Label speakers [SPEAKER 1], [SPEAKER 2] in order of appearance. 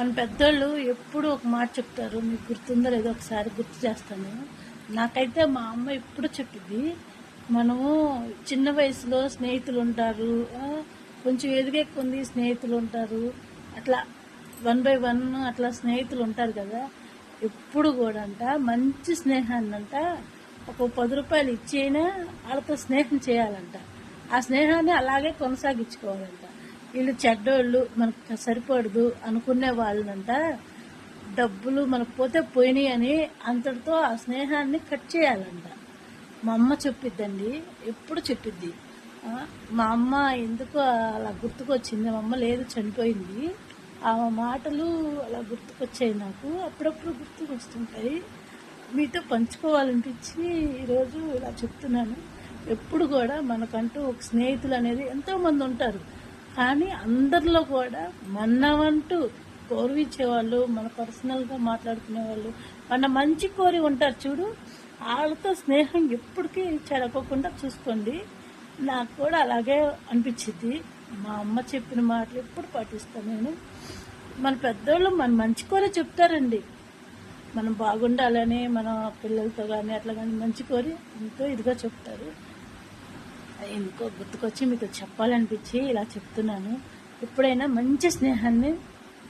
[SPEAKER 1] మన పెద్దోళ్ళు ఎప్పుడు ఒక మాట చెప్తారు మీకు గుర్తుందో లేదో ఒకసారి గుర్తు చేస్తాను. నాకైతే మా అమ్మ ఎప్పుడు చెప్పింది మనము చిన్న వయసులో స్నేహితులు ఉంటారు కొంచెం ఎదిగే కొంది స్నేహితులు ఉంటారు అట్లా వన్ బై వన్ అట్లా స్నేహితులు ఉంటారు కదా ఎప్పుడు కూడా అంట మంచి స్నేహాన్ని అంట ఒక పది రూపాయలు ఇచ్చైనా వాళ్ళతో స్నేహం చేయాలంట. ఆ స్నేహాన్ని అలాగే కొనసాగించుకోవాలంట. వీళ్ళు చెడ్డోళ్ళు మనకు సరిపడదు అనుకునే వాళ్ళంట. డబ్బులు మనకు పోతే పోయినాయి అని అంతటితో ఆ స్నేహాన్ని కట్ చేయాలంట. మా అమ్మ చెప్పిద్దండి ఎప్పుడు చెప్పిద్ది. మా అమ్మ ఎందుకు అలా గుర్తుకొచ్చింది? మా అమ్మ లేదు చనిపోయింది. ఆ మాటలు అలా గుర్తుకొచ్చాయి నాకు. అప్పుడప్పుడు గుర్తుకొస్తుంటాయి. మీతో పంచుకోవాలనిపించి ఈరోజు ఇలా చెప్తున్నాను. ఎప్పుడు కూడా మనకంటూ ఒక స్నేహితులు అనేది ఎంతోమంది ఉంటారు. కానీ అందరిలో కూడా మన్నవంటూ గౌరవించే వాళ్ళు మన పర్సనల్గా మాట్లాడుకునే వాళ్ళు మన మంచి కోరి ఉంటారు చూడు వాళ్ళతో స్నేహం ఎప్పటికీ చెడకోకుండా చూసుకోండి. నాకు కూడా అలాగే అనిపించింది. మా అమ్మ చెప్పిన మాటలు ఎప్పుడు పాటిస్తాను నేను. మన పెద్దోళ్ళు మన మంచి కోరే చెప్తారండి. మనం బాగుండాలని మన పిల్లలతో కానీ అట్లా కానీ మంచి కోరి ఎంతో ఇదిగా చెప్తారు. ఎందుకో గుర్తుకొచ్చి మీకు చెప్పాలనిపించి ఇలా చెప్తున్నాను. ఎప్పుడైనా మంచి స్నేహాన్ని